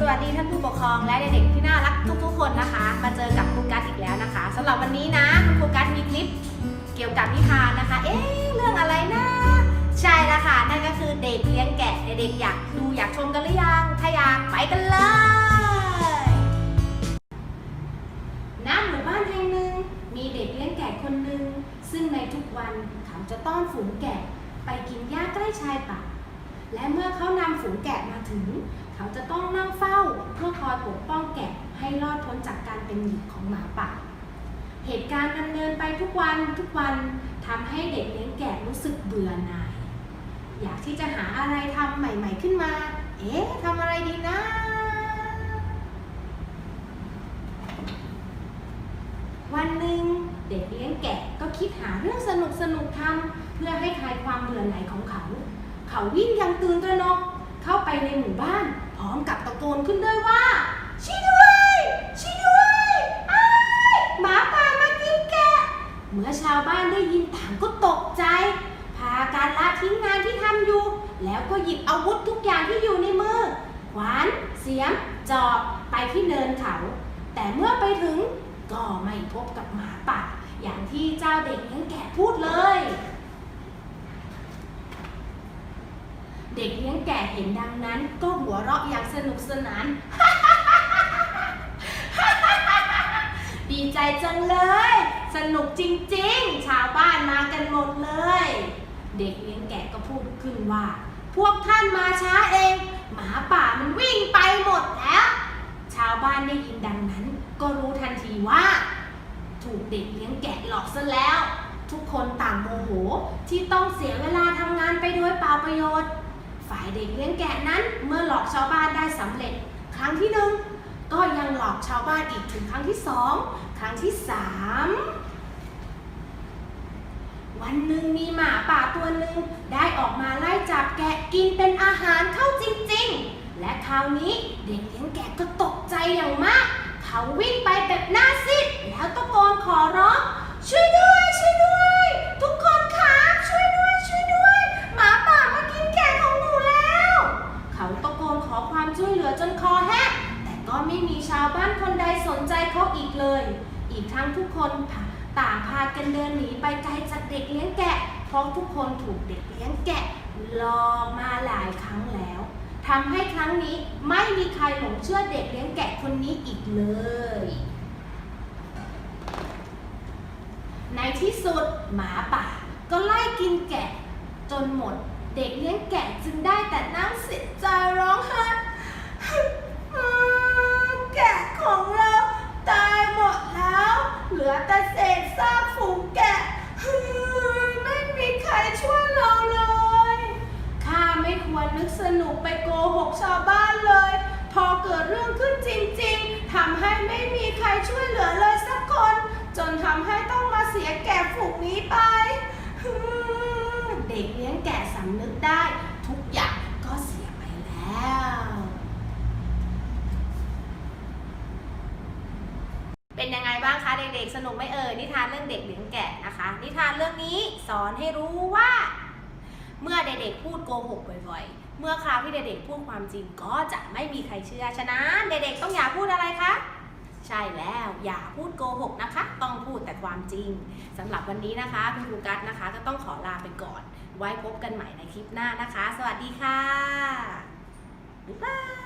สวัสดีท่านผู้ปกครองและเด็กๆที่น่ารักทุกๆคนนะคะ มาเจอกับครูกัสอีกแล้วนะคะสำหรับวันนี้นะครูกัสมีคลิปเกี่ยวกับนิทานนะคะ เอ๊ะเรื่องอะไรนะ ใช่แล้วค่ะนั่นก็คือเด็กเลี้ยงแกะเด็กๆอยากดูอยากชมกันหรือยังถ้าอยากไปกันเลยณหมู่บ้านแห่งหนึ่งมีเด็กเลี้ยงแกะคนหนึ่งซึ่งในทุกวันเขาจะต้อนฝูงแกะไปกินหญ้าใกล้ชายป่าและเมื่อเขานำฝูงแกะมาถึง เขาจะต้องนั่งเฝ้า คอยปกป้องแกะให้รอดพ้นจากการเป็นหญิงของหมาป่า เหตุการณ์ดำเนินไปทุกวันทุกวันทำให้เด็กเลี้ยงแกะรู้สึกเบื่อหน่าย อยากที่จะหาอะไรทำใหม่ ๆขึ้นมา เอ๊ะทำอะไรดีนะ วันหนึ่งเด็กเลี้ยงแกะก็คิดหาเรื่องสนุกสนุกทำเพื่อให้คลายความเบื่อหน่ายของเขา เขาวิ่งอยังตื่นตระหนกเข้าไปในหมู่บ้านพร้อมกับตะโกนขึ้นด้วย ตก็ตกใจ พาการละทิ้งงานที่ทำอยู่ แล้วก็หยิบอาวุธทุกอย่างที่อยู่ในมือขวาน เสียม จอบไปที่เนินเขา แต่เมื่อไปถึงก็ไม่พบกับหมาป่า อย่างที่เจ้าเด็กเลี้ยงแกะพูดเลย เด็กเลี้ยงแกะเห็นดังนั้น ก็หัวเราะอย่างสนุกสนาน ดีใจจังเลย สนุกจริงๆ ชาวบ้านมากันหมดเลย เด็กเลี้ยงแกะก็พูดขึ้นว่า พวกท่านมาช้าเอง หมาป่ามันวิ่งไปหมดแล้ว ชาวบ้านได้ยินดังนั้น ก็รู้ทันทีว่า ถูกเด็กเลี้ยงแกะหลอกซะแล้ว ทุกคนต่างโมโหที่ต้องเสียเวลาทำงานไปโดยเปล่าประโยชน์ ฝ่ายเด็กเลี้ยงแกะนั้นเมื่อหลอกชาวบ้านได้สำเร็จ ครั้งที่หนึ่งก็ยังหลอกชาวบ้านอีกถึงครั้งที่สอง ครั้งที่สาม วันหนึ่งมีหมาป่าตัวหนึ่งได้ออกมาไล่จับแกะกินเป็นอาหารเข้าจริงๆ และคราวนี้เด็กเลี้ยงแกะก็ตกใจอย่างมาก เขาวิ่งไปแบบหน้าซีดแล้วตะโกนขอร้อง ช่วยด้วยช่วยด้วย ทุกคนครับช่วยด้วยช่วยด้วย หมาป่ามากินแกะของหนูแล้ว เขาตะโกนขอความช่วยเหลือจนคอแห้งแต่ก็ไม่มีชาวบ้านคนใดสนใจเขาอีกเลย อีกทั้งทุกคน ต่างพากันเดินหนีไปไกลจากเด็กเลี้ยงแกะ เพราะทุกคนถูกเด็กเลี้ยงแกะหลอกมาหลายครั้งแล้วทำให้ครั้งนี้ไม่มีใครหลงเชื่อเด็กเลี้ยงแกะคนนี้อีกเลย ในที่สุดหมาป่าก็ไล่กินแกะจนหมด เด็กเลี้ยงแกะจึงได้แต่นั่งเสียใจร้องไห้ แกะของเราตายหมดแล้ว เหลือแต่เศษซากฝูงแกะ ไม่มีใครช่วยเราเลย ข้าไม่ควรนึกสนุกไปโกหกชาวบ้านเลย พอ เรื่องขึ้นจริงๆ ทำให้ไม่มีใครช่วยเหลือเลยสักคน จนทำให้ต้องมาเสียแก่ฝูงนี้ไป เด็กเลี้ยงแกะสำนึกได้ ทุกอย่างก็เสียไปแล้ว เป็นยังไงบ้างคะเด็กๆ สนุกไหมเอ่ยนิทานเรื่องเด็กเลี้ยงแกะนะคะ นิทานเรื่องนี้สอนให้รู้ว่า ด็กๆพูดโกหกบ่อยๆ เมื่อคราวที่เด็กๆพูดความจริงก็จะไม่มีใครเชื่อ ฉะนั้นเด็กๆต้องอย่าพูดอะไรคะ ใช่แล้วอย่าพูดโกหกนะคะ ต้องพูดแต่ความจริงสำหรับวันนี้นะคะคุณครูกัสนะคะ ก็ต้องขอลาไปก่อน ไว้พบกันใหม่ในคลิปหน้านะคะ สวัสดีค่ะบ๊ายบาย